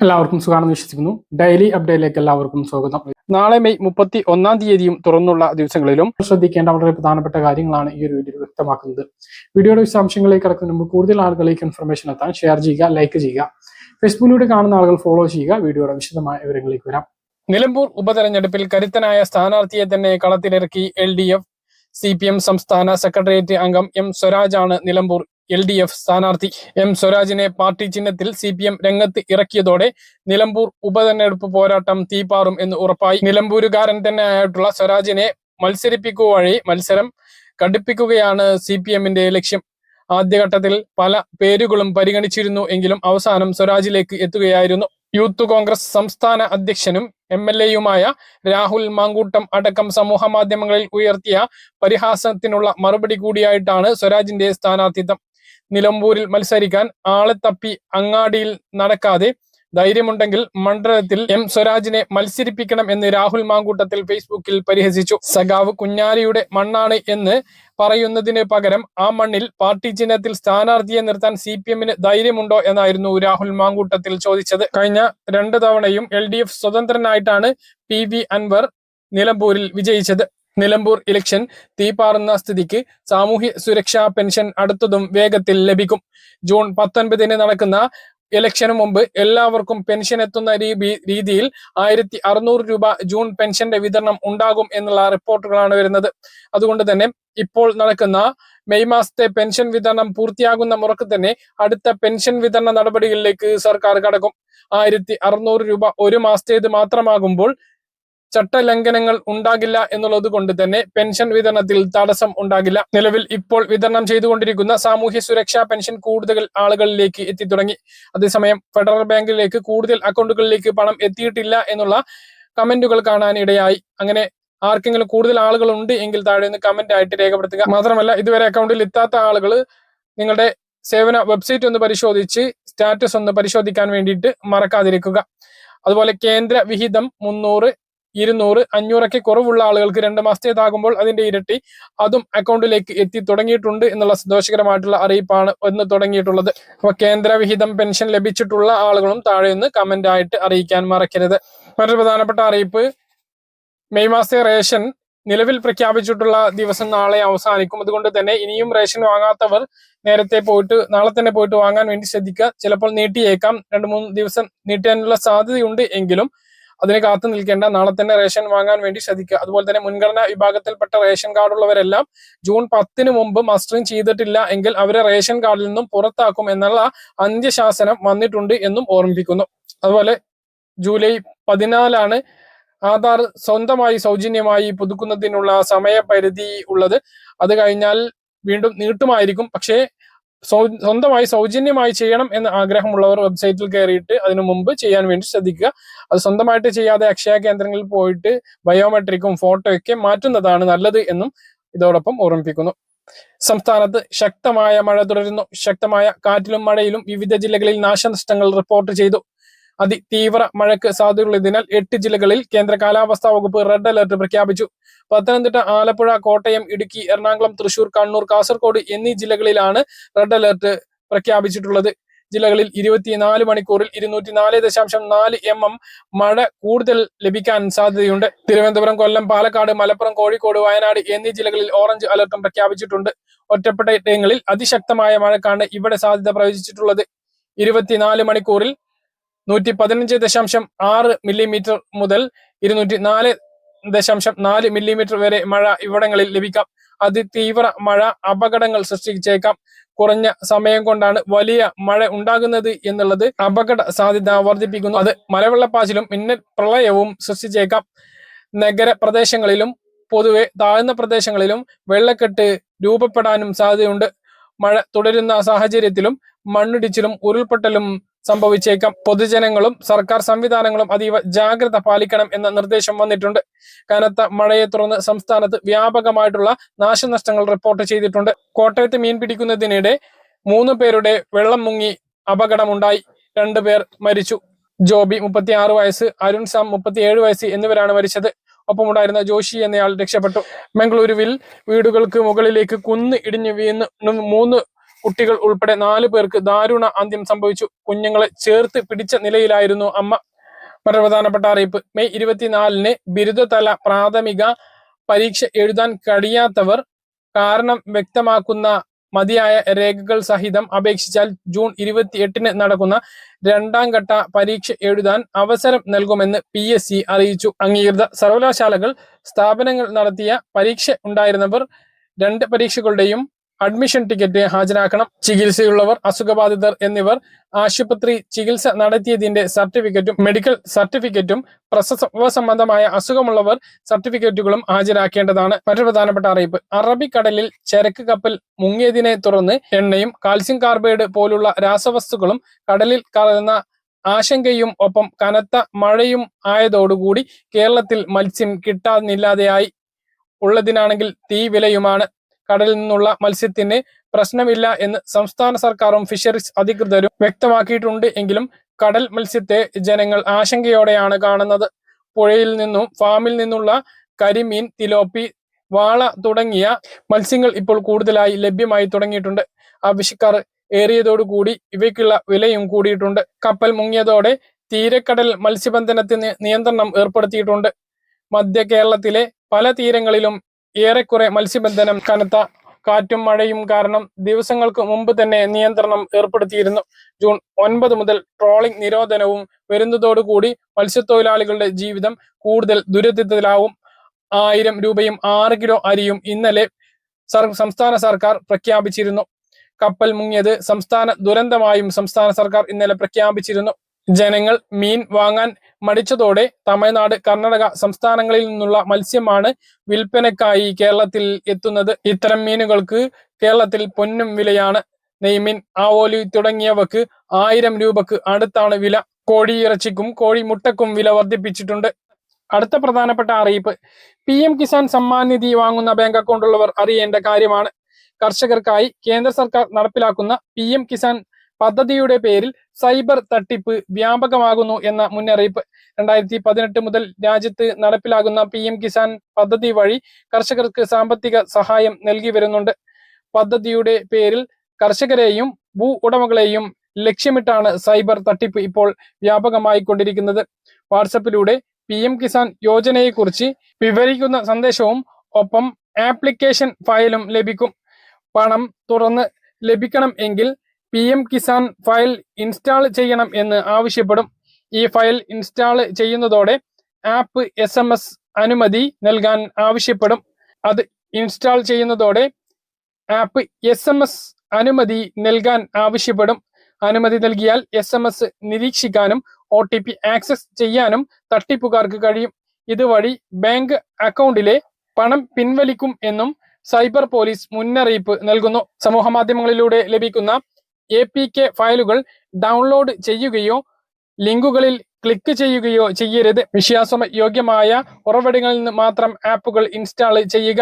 എല്ലാവർക്കും സുഖമാണെന്ന് വിശ്വസിക്കുന്നു. ഡെയിലി അപ്ഡേറ്റിലേക്ക് എല്ലാവർക്കും സ്വാഗതം. നാളെ മെയ് മുപ്പത്തി ഒന്നാം തീയതിയും തുറന്നുള്ള ദിവസങ്ങളിലും ശ്രദ്ധിക്കേണ്ട വളരെ പ്രധാനപ്പെട്ട കാര്യങ്ങളാണ് ഈ ഒരു വീഡിയോയിൽ വ്യക്തമാക്കുന്നത്. വീഡിയോയുടെ വിശദാംശങ്ങളിലേക്ക് കടക്കുന്ന മുമ്പ് കൂടുതൽ ആളുകളിലേക്ക് ഇൻഫർമേഷൻ എത്താൻ ഷെയർ ചെയ്യുക ലൈക്ക് ചെയ്യുക. ഫേസ്ബുക്കിലൂടെ കാണുന്ന ആളുകൾ ഫോളോ ചെയ്യുക. വീഡിയോയുടെ വിശദമായ വിവരങ്ങളിലേക്ക് വരാം. നിലമ്പൂർ ഉപതെരഞ്ഞെടുപ്പിൽ കരുത്തനായ സ്ഥാനാർത്ഥിയെ തന്നെ കളത്തിലിറക്കി L D F C P M സംസ്ഥാന സെക്രട്ടേറിയറ്റ് അംഗം എം സ്വരാജ് ആണ് നിലമ്പൂർ എൽ ഡി എഫ് സ്ഥാനാർത്ഥി എം സ്വരാജിനെ പാർട്ടി ചിഹ്നത്തിൽ സി പി എം രംഗത്ത് ഇറക്കിയതോടെ നിലമ്പൂർ ഉപതെരഞ്ഞെടുപ്പ് പോരാട്ടം തീപാറും എന്ന് ഉറപ്പായി. നിലമ്പൂരുകാരൻ തന്നെ ആയിട്ടുള്ള സ്വരാജിനെ മത്സരിപ്പിക്കുക വഴി മത്സരം കടുപ്പിക്കുകയാണ് സി പി എമ്മിന്റെ ലക്ഷ്യം. ആദ്യഘട്ടത്തിൽ പല പേരുകളും പരിഗണിച്ചിരുന്നു എങ്കിലും അവസാനം സ്വരാജിലേക്ക് എത്തുകയായിരുന്നു. യൂത്ത് കോൺഗ്രസ് സംസ്ഥാന അധ്യക്ഷനും എം എൽ എയുമായ രാഹുൽ മാങ്കൂട്ടം അടക്കം സമൂഹ മാധ്യമങ്ങളിൽ ഉയർത്തിയ പരിഹാസത്തിനുള്ള മറുപടി കൂടിയായിട്ടാണ് സ്വരാജിന്റെ സ്ഥാനാർത്ഥിത്വം. നിലമ്പൂരിൽ മത്സരിക്കാൻ ആളെ തപ്പി അങ്ങാടിയിൽ നടക്കാതെ ധൈര്യമുണ്ടെങ്കിൽ മണ്ഡലത്തിൽ എം സ്വരാജിനെ മത്സരിപ്പിക്കണം എന്ന് രാഹുൽ മാങ്കൂട്ടത്തിൽ ഫേസ്ബുക്കിൽ പരിഹസിച്ചു. സഖാവ് കുഞ്ഞാലിയുടെ മണ്ണാണ് എന്ന് പറയുന്നതിന് പകരം ആ മണ്ണിൽ പാർട്ടി ചിഹ്നത്തിൽ സ്ഥാനാർത്ഥിയെ നിർത്താൻ സി പി എമ്മിന് ധൈര്യമുണ്ടോ എന്നായിരുന്നു രാഹുൽ മാങ്കൂട്ടത്തിൽ ചോദിച്ചത്. കഴിഞ്ഞ രണ്ട് തവണയും എൽ സ്വതന്ത്രനായിട്ടാണ് പി വി അൻവർ നിലമ്പൂരിൽ വിജയിച്ചത്. നിലമ്പൂർ ഇലക്ഷൻ തീപാറുന്ന സ്ഥിതിക്ക് സാമൂഹ്യ സുരക്ഷാ പെൻഷൻ അടുത്തതും വേഗത്തിൽ ലഭിക്കും. ജൂൺ പത്തൊൻപതിന് നടക്കുന്ന ഇലക്ഷന് മുമ്പ് എല്ലാവർക്കും പെൻഷൻ എത്തുന്ന രീതിയിൽ ആയിരത്തി അറുന്നൂറ് രൂപ ജൂൺ പെൻഷന്റെ വിതരണം ഉണ്ടാകും എന്നുള്ള റിപ്പോർട്ടുകളാണ് വരുന്നത്. അതുകൊണ്ട് തന്നെ ഇപ്പോൾ നടക്കുന്ന മെയ് മാസത്തെ പെൻഷൻ വിതരണം പൂർത്തിയാകുന്ന മുറക്ക് തന്നെ അടുത്ത പെൻഷൻ വിതരണ നടപടികളിലേക്ക് സർക്കാർ കടക്കും. ആയിരത്തി അറുന്നൂറ് രൂപ ഒരു മാസത്തേത് മാത്രമാകുമ്പോൾ ചട്ടലംഘനങ്ങൾ ഉണ്ടാകില്ല എന്നുള്ളത് കൊണ്ട് തന്നെ പെൻഷൻ വിതരണത്തിൽ തടസ്സം ഉണ്ടാകില്ല. നിലവിൽ ഇപ്പോൾ വിതരണം ചെയ്തുകൊണ്ടിരിക്കുന്ന സാമൂഹ്യ സുരക്ഷാ പെൻഷൻ കൂടുതൽ ആളുകളിലേക്ക് എത്തിത്തുടങ്ങി. അതേസമയം ഫെഡറൽ ബാങ്കിലേക്ക് കൂടുതൽ അക്കൗണ്ടുകളിലേക്ക് പണം എത്തിയിട്ടില്ല എന്നുള്ള കമന്റുകൾ കാണാനിടയായി. അങ്ങനെ ആർക്കെങ്കിലും കൂടുതൽ ആളുകൾ ഉണ്ട് എങ്കിൽ താഴെ നിന്ന് കമന്റ് ആയിട്ട് രേഖപ്പെടുത്തുക. മാത്രമല്ല ഇതുവരെ അക്കൗണ്ടിൽ എത്താത്ത ആളുകൾ നിങ്ങളുടെ സേവന വെബ്സൈറ്റ് ഒന്ന് പരിശോധിച്ച് സ്റ്റാറ്റസ് ഒന്ന് പരിശോധിക്കാൻ വേണ്ടിയിട്ട് മറക്കാതിരിക്കുക. അതുപോലെ കേന്ദ്ര വിഹിതം മുന്നൂറ് ഇരുന്നൂറ് അഞ്ഞൂറൊക്കെ കുറവുള്ള ആളുകൾക്ക് രണ്ട് മാസത്തേതാകുമ്പോൾ അതിന്റെ ഇരട്ടി അതും അക്കൗണ്ടിലേക്ക് എത്തി തുടങ്ങിയിട്ടുണ്ട് എന്നുള്ള സന്തോഷകരമായിട്ടുള്ള അറിയിപ്പാണ് ഒന്ന് തുടങ്ങിയിട്ടുള്ളത്. അപ്പൊ കേന്ദ്രവിഹിതം പെൻഷൻ ലഭിച്ചിട്ടുള്ള ആളുകളും താഴെ നിന്ന് കമന്റ് ആയിട്ട് അറിയിക്കാൻ മറക്കരുത്. മറ്റൊരു പ്രധാനപ്പെട്ട അറിയിപ്പ് മെയ് മാസത്തെ റേഷൻ നിലവിൽ പ്രഖ്യാപിച്ചിട്ടുള്ള ദിവസം നാളെ അവസാനിക്കും. അതുകൊണ്ട് തന്നെ ഇനിയും റേഷൻ വാങ്ങാത്തവർ നേരത്തെ പോയിട്ട് നാളെ തന്നെ പോയിട്ട് വാങ്ങാൻ വേണ്ടി ശ്രദ്ധിക്കുക. ചിലപ്പോൾ നീട്ടിയേക്കാം. രണ്ട് മൂന്ന് ദിവസം നീട്ടാനുള്ള സാധ്യതയുണ്ട് എങ്കിലും അതിന് കാത്തു നിൽക്കേണ്ട. നാളെ തന്നെ റേഷൻ വാങ്ങാൻ വേണ്ടി ശ്രദ്ധിക്കുക. അതുപോലെ തന്നെ മുൻഗണനാ വിഭാഗത്തിൽപ്പെട്ട റേഷൻ കാർഡുള്ളവരെല്ലാം ജൂൺ പത്തിന് മുമ്പ് മസ്റ്ററിംഗ് ചെയ്തിട്ടില്ല എങ്കിൽ അവരെ റേഷൻ കാർഡിൽ നിന്നും പുറത്താക്കും എന്നുള്ള അന്ത്യശാസനം വന്നിട്ടുണ്ട് എന്നും ഓർമ്മിപ്പിക്കുന്നു. അതുപോലെ ജൂലൈ പതിനാലാണ് ആധാർ സ്വന്തമായി സൗജന്യമായി പുതുക്കുന്നതിനുള്ള സമയപരിധി ഉള്ളത്. അത് കഴിഞ്ഞാൽ വീണ്ടും നീട്ടുമായിരിക്കും. പക്ഷേ സ്വന്തമായി സൗജന്യമായി ചെയ്യണം എന്ന് ആഗ്രഹമുള്ളവർ വെബ്സൈറ്റിൽ കയറിയിട്ട് അതിനു മുമ്പ് ചെയ്യാൻ വേണ്ടി ശ്രദ്ധിക്കുക. അത് സ്വന്തമായിട്ട് ചെയ്യാതെ അക്ഷയ കേന്ദ്രങ്ങളിൽ പോയിട്ട് ബയോമെട്രിക്കും ഫോട്ടോയൊക്കെ മാറ്റുന്നതാണ് നല്ലത് എന്നും ഇതോടൊപ്പം ഓർമ്മിപ്പിക്കുന്നു. സംസ്ഥാനത്ത് ശക്തമായ മഴ തുടരുന്നു. ശക്തമായ കാറ്റിലും മഴയിലും വിവിധ ജില്ലകളിൽ നാശനഷ്ടങ്ങൾ റിപ്പോർട്ട് ചെയ്തു. അതിതീവ്ര മഴയ്ക്ക് സാധ്യതയുള്ളതിനാൽ എട്ട് ജില്ലകളിൽ കേന്ദ്ര കാലാവസ്ഥാ വകുപ്പ് റെഡ് അലർട്ട് പ്രഖ്യാപിച്ചു. പത്തനംതിട്ട ആലപ്പുഴ കോട്ടയം ഇടുക്കി എറണാകുളം തൃശൂർ കണ്ണൂർ കാസർഗോഡ് എന്നീ ജില്ലകളിലാണ് റെഡ് അലർട്ട് പ്രഖ്യാപിച്ചിട്ടുള്ളത്. ജില്ലകളിൽ ഇരുപത്തിനാല് മണിക്കൂറിൽ ഇരുന്നൂറ്റി നാല് ദശാംശം നാല് എം എം മഴ കൂടുതൽ ലഭിക്കാൻ സാധ്യതയുണ്ട്. തിരുവനന്തപുരം കൊല്ലം പാലക്കാട് മലപ്പുറം കോഴിക്കോട് വയനാട് എന്നീ ജില്ലകളിൽ ഓറഞ്ച് അലർട്ടും പ്രഖ്യാപിച്ചിട്ടുണ്ട്. ഒറ്റപ്പെട്ട ഇടങ്ങളിൽ അതിശക്തമായ മഴക്കാണ് ഇവിടെ സാധ്യത പ്രവചിച്ചിട്ടുള്ളത്. ഇരുപത്തിനാല് മണിക്കൂറിൽ നൂറ്റി പതിനഞ്ച് ദശാംശം ആറ് മില്ലിമീറ്റർ മുതൽ ഇരുന്നൂറ്റി നാല് ദശാംശം നാല് മില്ലിമീറ്റർ വരെ മഴ ഇവിടങ്ങളിൽ ലഭിക്കാം. അതിതീവ്ര മഴ അപകടങ്ങൾ സൃഷ്ടിച്ചേക്കാം. കുറഞ്ഞ സമയം കൊണ്ടാണ് വലിയ മഴ ഉണ്ടാകുന്നത് എന്നുള്ളത് അപകട സാധ്യത വർദ്ധിപ്പിക്കുന്നു. അത് മലവെള്ളപ്പാച്ചിലും മിന്നൽ പ്രളയവും സൃഷ്ടിച്ചേക്കാം. നഗര പ്രദേശങ്ങളിലും പൊതുവെ താഴ്ന്ന പ്രദേശങ്ങളിലും വെള്ളക്കെട്ട് രൂപപ്പെടാനും സാധ്യതയുണ്ട്. മഴ തുടരുന്ന സാഹചര്യത്തിലും മണ്ണിടിച്ചിലും ഉരുൾപൊട്ടലും സംഭവിച്ചേക്കാം. പൊതുജനങ്ങളും സർക്കാർ സംവിധാനങ്ങളും അതീവ ജാഗ്രത പാലിക്കണം എന്ന നിർദ്ദേശം വന്നിട്ടുണ്ട്. കനത്ത മഴയെ തുടർന്ന് സംസ്ഥാനത്ത് വ്യാപകമായിട്ടുള്ള നാശനഷ്ടങ്ങൾ റിപ്പോർട്ട് ചെയ്തിട്ടുണ്ട്. കോട്ടയത്ത് മീൻ പിടിക്കുന്നതിനിടെ മൂന്ന് പേരുടെ വെള്ളം മുങ്ങി അപകടമുണ്ടായി. രണ്ടുപേർ മരിച്ചു. ജോബി മുപ്പത്തി ആറ് വയസ്സ് അരുൺ സാം മുപ്പത്തിയേഴ് വയസ്സ് എന്നിവരാണ് മരിച്ചത്. ഒപ്പമുണ്ടായിരുന്ന ജോഷി എന്നയാൾ രക്ഷപ്പെട്ടു. ബംഗളൂരുവിൽ വീടുകൾക്ക് മുകളിലേക്ക് കുന്ന് ഇടിഞ്ഞു വീണ് മൂന്ന് കുട്ടികൾ ഉൾപ്പെടെ നാലു പേർക്ക് ദാരുണ അന്ത്യം സംഭവിച്ചു. കുഞ്ഞുങ്ങളെ ചേർത്ത് പിടിച്ച നിലയിലായിരുന്നു അമ്മ. വളരെ പ്രധാനപ്പെട്ട അറിയിപ്പ്. മെയ് ഇരുപത്തിനാലിന് ബിരുദതല പ്രാഥമിക പരീക്ഷ എഴുതാൻ കഴിയാത്തവർ കാരണം വ്യക്തമാക്കുന്ന മതിയായ രേഖകൾ സഹിതം അപേക്ഷിച്ചാൽ ജൂൺ ഇരുപത്തിയെട്ടിന് നടക്കുന്ന രണ്ടാം ഘട്ട പരീക്ഷ എഴുതാൻ അവസരം നൽകുമെന്ന് പി എസ് സി അറിയിച്ചു. അംഗീകൃത സർവകലാശാലകൾ സ്ഥാപനങ്ങൾ നടത്തിയ പരീക്ഷ ഉണ്ടായിരുന്നവർ രണ്ട് പരീക്ഷകളുടെയും അഡ്മിഷൻ ടിക്കറ്റ് ഹാജരാക്കണം. ചികിത്സയുള്ളവർ അസുഖബാധിതർ എന്നിവർ ആശുപത്രി ചികിത്സ നടത്തിയതിന്റെ സർട്ടിഫിക്കറ്റും മെഡിക്കൽ സർട്ടിഫിക്കറ്റും പ്രസവ സംബന്ധമായ അസുഖമുള്ളവർ സർട്ടിഫിക്കറ്റുകളും ഹാജരാക്കേണ്ടതാണ്. മറ്റൊരു പ്രധാനപ്പെട്ട അറിയിപ്പ്. അറബിക്കടലിൽ ചരക്ക് കപ്പൽ മുങ്ങിയതിനെ തുടർന്ന് എണ്ണയും കാൽസ്യം കാർബൈഡ് പോലുള്ള രാസവസ്തുക്കളും കടലിൽ കലർന്ന ആശങ്കയും ഒപ്പം കനത്ത മഴയും ആയതോടുകൂടി കേരളത്തിൽ മത്സ്യം കിട്ടാനില്ലാതെയായി ഉള്ളതിനാണെങ്കിൽ തീ വിലയുമാണ് കടലിൽ നിന്നുള്ള മത്സ്യത്തിന് പ്രശ്നമില്ല എന്ന് സംസ്ഥാന സർക്കാരും ഫിഷറീസ് അധികൃതരും വ്യക്തമാക്കിയിട്ടുണ്ട് എങ്കിലും കടൽ മത്സ്യത്തെ ജനങ്ങൾ ആശങ്കയോടെയാണ് കാണുന്നത്. പുഴയിൽ നിന്നും ഫാമിൽ നിന്നുള്ള കരിമീൻ തിലോപ്പി വാള തുടങ്ങിയ മത്സ്യങ്ങൾ ഇപ്പോൾ കൂടുതലായി ലഭ്യമായി തുടങ്ങിയിട്ടുണ്ട്. ആവശ്യക്കാർ ഏറിയതോടുകൂടി ഇവയ്ക്കുള്ള വിലയും കൂടിയിട്ടുണ്ട്. കപ്പൽ മുങ്ങിയതോടെ തീരക്കടൽ മത്സ്യബന്ധനത്തിന് നിയന്ത്രണം ഏർപ്പെടുത്തിയിട്ടുണ്ട്. മധ്യ കേരളത്തിലെ പല തീരങ്ങളിലും ഏറെക്കുറെ മത്സ്യബന്ധനം കനത്ത കാറ്റും മഴയും കാരണം ദിവസങ്ങൾക്ക് മുമ്പ് തന്നെ നിയന്ത്രണം ഏർപ്പെടുത്തിയിരുന്നു. ജൂൺ ഒൻപത് മുതൽ ട്രോളിംഗ് നിരോധനവും വരുന്നതോടുകൂടി മത്സ്യത്തൊഴിലാളികളുടെ ജീവിതം കൂടുതൽ ദുരിതത്തിലാവും. ആയിരം രൂപയും ആറ് കിലോ അരിയും ഇന്നലെ സംസ്ഥാന സർക്കാർ പ്രഖ്യാപിച്ചിരുന്നു. കപ്പൽ മുങ്ങിയത് സംസ്ഥാന ദുരന്തമായും സംസ്ഥാന സർക്കാർ ഇന്നലെ പ്രഖ്യാപിച്ചിരുന്നു. ജനങ്ങൾ മീൻ വാങ്ങാൻ മടിച്ചതോടെ തമിഴ്നാട് കർണാടക സംസ്ഥാനങ്ങളിൽ നിന്നുള്ള മത്സ്യമാണ് വിൽപ്പനക്കായി കേരളത്തിൽ എത്തുന്നത്. ഇത്തരം മീനുകൾക്ക് കേരളത്തിൽ പൊന്നും വിലയാണ്. നെയ്മീൻ ആവോലി തുടങ്ങിയവക്ക് ആയിരം രൂപക്ക് അടുത്താണ് വില. കോഴിയിറച്ചിക്കും കോഴിമുട്ടക്കും വില വർദ്ധിപ്പിച്ചിട്ടുണ്ട്. അടുത്ത പ്രധാനപ്പെട്ട അറിയിപ്പ്. പി എം കിസാൻ സമ്മാൻ നിധി വാങ്ങുന്ന ബാങ്ക് അക്കൗണ്ട് ഉള്ളവർ അറിയേണ്ട കാര്യമാണ്. കർഷകർക്കായി കേന്ദ്ര സർക്കാർ നടപ്പിലാക്കുന്ന പി എം കിസാൻ പദ്ധതിയുടെ പേരിൽ സൈബർ തട്ടിപ്പ് വ്യാപകമാകുന്നു എന്ന മുന്നറിയിപ്പ്. രണ്ടായിരത്തി പതിനെട്ട് മുതൽ രാജ്യത്ത് നടപ്പിലാകുന്ന പി കിസാൻ പദ്ധതി വഴി കർഷകർക്ക് സാമ്പത്തിക സഹായം നൽകി വരുന്നുണ്ട്. പദ്ധതിയുടെ പേരിൽ കർഷകരെയും ഭൂ ഉടമകളെയും ലക്ഷ്യമിട്ടാണ് സൈബർ തട്ടിപ്പ് ഇപ്പോൾ വ്യാപകമായി കൊണ്ടിരിക്കുന്നത് വാട്സപ്പിലൂടെ പി എം കിസാൻ യോജനയെക്കുറിച്ച് വിവരിക്കുന്ന സന്ദേശവും ഒപ്പം ആപ്ലിക്കേഷൻ ഫയലും ലഭിക്കും. പണം തുറന്ന് ലഭിക്കണം എങ്കിൽ P M Kisan file install ചെയ്യണം എന്ന് ആവശ്യപ്പെടും. ഈ ഫയൽ ഇൻസ്റ്റാൾ ചെയ്യുന്നതോടെ ആപ്പ് എസ് എം എസ് അനുമതി നൽകാൻ ആവശ്യപ്പെടും. അത് ഇൻസ്റ്റാൾ ചെയ്യുന്നതോടെ ആപ്പ് എസ് എം എസ് അനുമതി നൽകാൻ ആവശ്യപ്പെടും. അനുമതി നൽകിയാൽ എസ് എം എസ് നിരീക്ഷിക്കാനും ഒ ടി പി ആക്സസ് ചെയ്യാനും തട്ടിപ്പുകാർക്ക് കഴിയും. ഇതുവഴി ബാങ്ക് അക്കൗണ്ടിലെ പണം പിൻവലിക്കും എന്നും സൈബർ പോലീസ് മുന്നറിയിപ്പ് നൽകുന്നു. സമൂഹ മാധ്യമങ്ങളിലൂടെ ലഭിക്കുന്ന എ പി കെ ഫയലുകൾ ഡൗൺലോഡ് ചെയ്യുകയോ ലിങ്കുകളിൽ ക്ലിക്ക് ചെയ്യുകയോ ചെയ്യരുത്. വിശ്വാസ യോഗ്യമായ ഉറവിടങ്ങളിൽ നിന്ന് മാത്രം ആപ്പുകൾ ഇൻസ്റ്റാൾ ചെയ്യുക.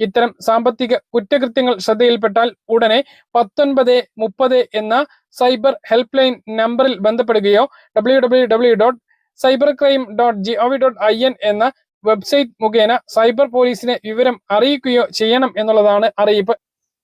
ഇത്തരം സാമ്പത്തിക കുറ്റകൃത്യങ്ങൾ ശ്രദ്ധയിൽപ്പെട്ടാൽ ഉടനെ പത്തൊൻപത് മുപ്പത് എന്ന സൈബർ ഹെൽപ്പ് ലൈൻ നമ്പറിൽ ബന്ധപ്പെടുകയോ W W W dot cyber crime dot G O V dot I N എന്ന വെബ്സൈറ്റ് മുഖേന സൈബർ പോലീസിനെ വിവരം അറിയിക്കുകയോ ചെയ്യണം എന്നുള്ളതാണ് അറിയിപ്പ്.